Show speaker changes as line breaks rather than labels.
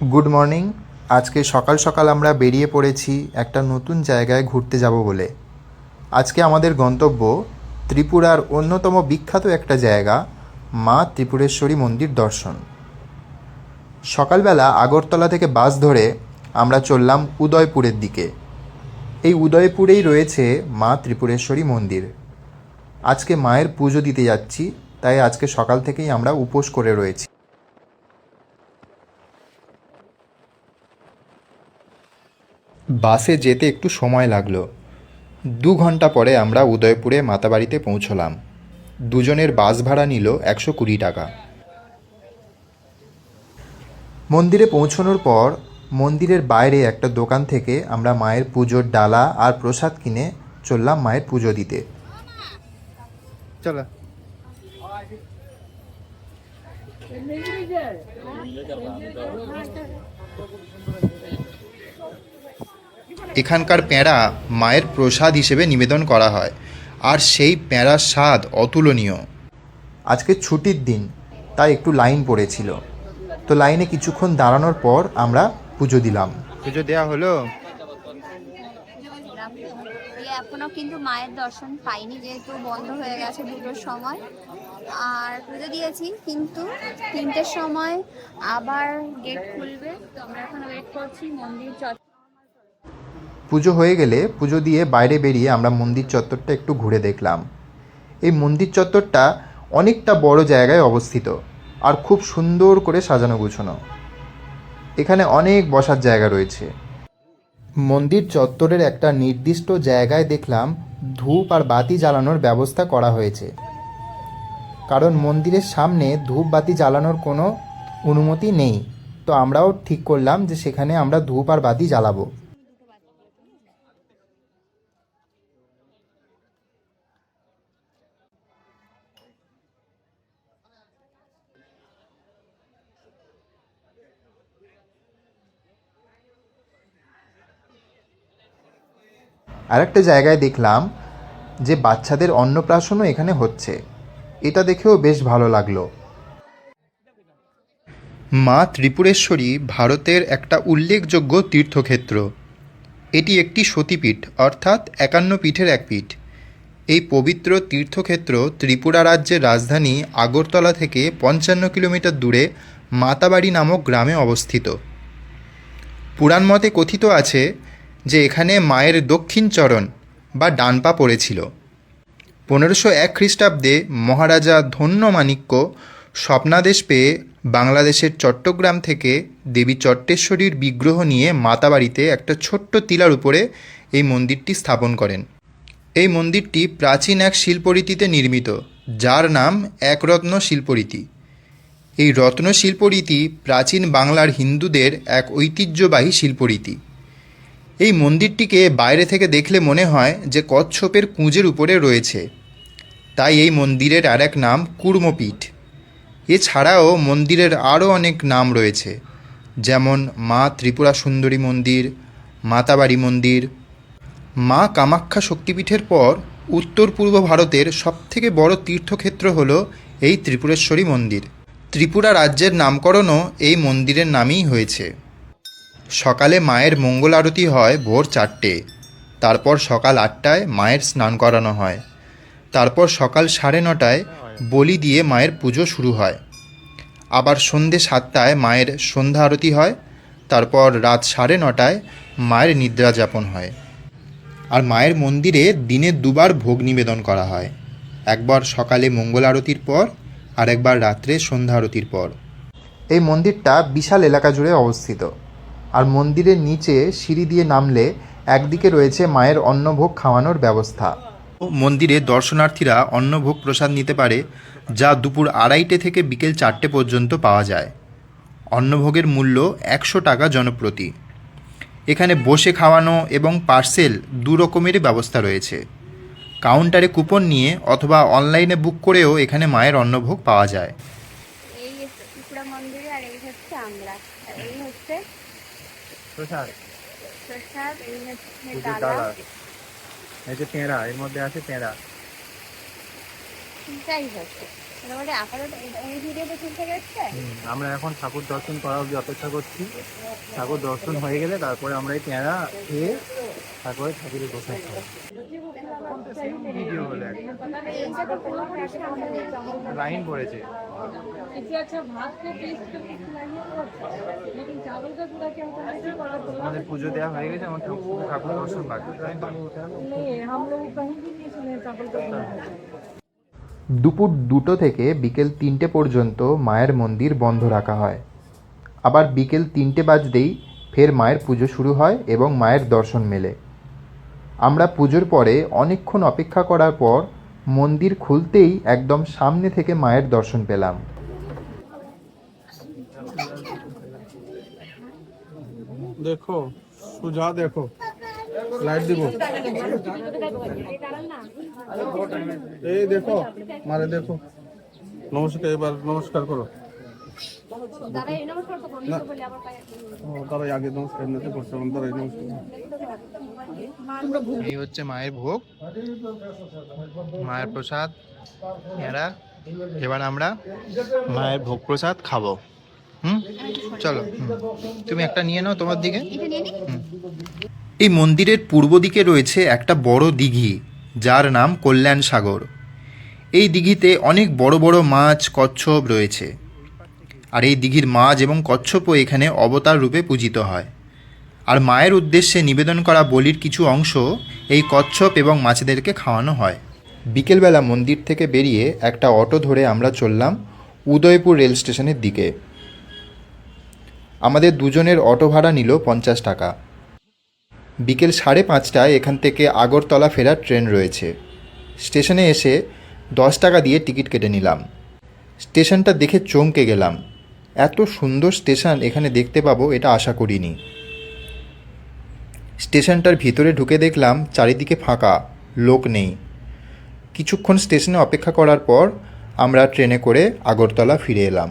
Good morning. আজকে সকাল সকাল আমরা বেরিয়ে পড়েছি একটা নতুন জায়গায় ঘুরতে যাব বলে। আজকে আমাদের গন্তব্য ত্রিপুরার অন্যতম বিখ্যাত একটা জায়গা, মা ত্রিপুরেশ্বরী মন্দির দর্শন। সকালবেলা আগরতলা থেকে বাস ধরে আমরা চললাম উদয়পুরের দিকে। এই উদয়পুরেই রয়েছে মা ত্রিপুরেশ্বরী মন্দির। আজকে মায়ের পুজো দিতে যাচ্ছি, তাই আজকে সকাল থেকেই আমরা উপোস করে রয়েছি। বাসে যেতে একটু সময় লাগল। দু ঘণ্টা পরে আমরা উদয়পুরে মাতাবাড়িতে পৌঁছলাম। দুজনের বাস ভাড়া নিল একশো কুড়ি টাকা। মন্দিরে পৌঁছানোর পর মন্দিরের বাইরে একটা দোকান থেকে আমরা মায়ের পুজোর ডালা আর প্রসাদ কিনে চললাম মায়ের পুজো দিতে। চলো। এখানকার প্যাঁড়া মায়ের প্রসাদ হিসেবে নিবেদন করা হয়। আর সেই প্যাঁড়ার স্বাদ অতুলনীয়। আজকে ছুটির দিন তাই একটু লাইন পড়েছিল। তো লাইনে কিছুক্ষণ দাঁড়ানোর পর আমরা পুজো দিলাম। পুজো দেওয়া হলো?
দিয়ে এখনও কিন্তু মায়ের দর্শন পাইনি যেহেতু বন্ধ হয়ে গেছে দুটোর সময়। আর পুজো দিয়েছি কিন্তু তিনটের সময় আবার গেট খুলবে। তো আমরা এখন ওয়েট করছি মন্দির চট
পুজো হয়ে গেলে পুজো দিয়ে বাইরে বেরিয়ে আমরা মন্দির চত্বরটা একটু ঘুরে দেখলাম। এই মন্দির চত্বরটা অনেকটা বড় জায়গায় অবস্থিত আর খুব সুন্দর করে সাজানো গুছানো। এখানে অনেক বসার জায়গা রয়েছে। মন্দির চত্বরের একটা নির্দিষ্ট জায়গায় দেখলাম ধূপ আর বাতি জ্বালানোর ব্যবস্থা করা হয়েছে। কারণ মন্দিরের সামনে ধূপ, বাতি জ্বালানোর কোনো অনুমতি নেই। তো আমরাও ঠিক করলাম যে সেখানে আমরা ধূপ আর বাতি জ্বালাবো। আরেকটা জায়গায় দেখলাম যে বাচ্চাদের অন্নপ্রাশনও এখানে হচ্ছে। এটা দেখেও বেশ ভালো লাগল। মা ত্রিপুরেশ্বরী ভারতের একটা উল্লেখযোগ্য তীর্থক্ষেত্র। এটি একটি সতীপীঠ, অর্থাৎ একান্ন পীঠের এক পীঠ। এই পবিত্র তীর্থক্ষেত্র ত্রিপুরা রাজ্যের রাজধানী আগরতলা থেকে পঞ্চান্ন কিলোমিটার দূরে মাতাবাড়ি নামক গ্রামে অবস্থিত। পুরাণ মতে কথিত আছে যে এখানে মায়ের দক্ষিণ চরণ বা ডান পা পড়েছিল। পনেরোশো এক খ্রিস্টাব্দে মহারাজা ধন্য মাণিক্য স্বপ্নাদেশ পেয়ে বাংলাদেশের চট্টগ্রাম থেকে দেবী চট্টেশ্বরীর বিগ্রহ নিয়ে মাতাবাড়িতে একটা ছোট্ট টিলার উপরে এই মন্দিরটি স্থাপন করেন। এই মন্দিরটি প্রাচীন এক শিল্পরীতিতে নির্মিত, যার নাম একরত্ন শিল্পরীতি। এই রত্ন শিল্পরীতি প্রাচীন বাংলার হিন্দুদের এক ঐতিহ্যবাহী শিল্পরীতি। এই মন্দিরটিকে বাইরে থেকে দেখলে মনে হয় যে কচ্ছপের কুঁজের উপরে রয়েছে। তাই এই মন্দিরের আর এক নাম কুর্মপীঠ এছাড়াও মন্দিরের আরও অনেক নাম রয়েছে, যেমন মা ত্রিপুরা সুন্দরী মন্দির, মাতাবাড়ি মন্দির। মা কামাখ্যা শক্তিপীঠের পর উত্তর পূর্ব ভারতের সবথেকে বড় তীর্থক্ষেত্র হল এই ত্রিপুরেশ্বরী মন্দির। ত্রিপুরা রাজ্যের নামকরণও এই মন্দিরের নামেই হয়েছে। সকালে মায়ের মঙ্গল আরতি হয় ভোর চারটে। তারপর সকাল আটটায় মায়ের স্নান করানো হয়। তারপর সকাল সাড়ে নটায় বলি দিয়ে মায়ের পুজো শুরু হয়। আবার সন্ধে সাতটায় মায়ের সন্ধ্যা আরতি হয়। তারপর রাত সাড়ে নটায় মায়ের নিদ্রা যাপন হয়। আর মায়ের মন্দিরে দিনে দুবার ভোগ নিবেদন করা হয়। একবার সকালে মঙ্গল আরতির পর আর একবার রাত্রে সন্ধ্যা আরতির পর। এই মন্দিরটা বিশাল এলাকা জুড়ে অবস্থিত। আর মন্দিরের নিচে সিঁড়ি দিয়ে নামলে একদিকে রয়েছে মায়ের অন্নভোগ খাওয়ানোর ব্যবস্থা। মন্দিরে দর্শনার্থীরা অন্নভোগ প্রসাদ নিতে পারে যা দুপুর আড়াইটে থেকে বিকেল চারটে পর্যন্ত পাওয়া যায়। অন্নভোগের মূল্য একশো টাকা জনপ্রতি। এখানে বসে খাওয়ানো এবং পার্সেল দু রকমেরই ব্যবস্থা রয়েছে। কাউন্টারে কুপন নিয়ে অথবা অনলাইনে বুক করেও এখানে মায়ের অন্নভোগ পাওয়া যায়।
এই মন্দিরে আর এই হচ্ছে আমরা এই হচ্ছে
প্রসাদ
এই ডালা।
ডালা। এই যে পেঁড়া এর মধ্যে আছে পেঁড়া। আমরা এখন ঠাকুর দর্শন করা অব্দি অপেক্ষা করছি। ঠাকুর দর্শন হয়ে গেলে তারপরে আমরা এই পেঁড়া খেয়ে তারপরে ঠাকুরের বসে খাব। ভিডিও হলো লাইন পড়েছে পুজো দেওয়া হয়ে গেছে আমার ঠাকুর দর্শন বাকি
আচ্ছা।
দুপুর দুটো থেকে বিকেল তিনটে পর্যন্ত মায়ের মন্দির বন্ধ রাখা হয়। আবার বিকেল তিনটে বাজতেই ফের মায়ের পুজো শুরু হয় এবং মায়ের দর্শন মেলে। আমরা পুজোর পরে অনেকক্ষণ অপেক্ষা করার পর মন্দির খুলতেই একদম সামনে থেকে মায়ের দর্শন পেলাম।
দেখো, সুজা দেখো লাইট দিব। এই দেখো, মারে দেখো। নমস্কার, এবার নমস্কার করো। আগে
এই হচ্ছে মায়ের ভোগ মায়ের প্রসাদ এরা এবার আমরা মায়ের ভোগ প্রসাদ খাব। হুম? চলো তুমি একটা নিয়ে নাও তোমার দিকে। এই মন্দিরের পূর্ব দিকে রয়েছে একটা বড় দিঘি যার নাম কল্যাণ সাগর। এই দিঘিতে অনেক বড় বড় মাছ কচ্ছপ রয়েছে। আর এই দিঘির মাঝ এবং কচ্ছপও এখানে অবতার রূপে পূজিত হয়। আর মায়ের উদ্দেশ্যে নিবেদন করা বলির কিছু অংশ এই কচ্ছপ এবং মাছেদেরকে খাওয়ানো হয়। বিকেলবেলা মন্দির থেকে বেরিয়ে একটা অটো ধরে আমরা চললাম উদয়পুর রেল স্টেশনের দিকে। আমাদের দুজনের অটো ভাড়া নিল পঞ্চাশ টাকা। বিকেল সাড়ে পাঁচটায় এখান থেকে আগরতলা ফেরার ট্রেন রয়েছে। স্টেশনে এসে দশ টাকা দিয়ে টিকিট কেটে নিলাম। স্টেশনটা দেখে চমকে গেলাম। এত সুন্দর স্টেশন এখানে দেখতে পাবো, এটা আশা করিনি। স্টেশনটার ভিতরে ঢুকে দেখলাম চারিদিকে ফাঁকা, লোক নেই। কিছুক্ষণ স্টেশনে অপেক্ষা করার পর আমরা ট্রেনে করে আগরতলা ফিরে এলাম।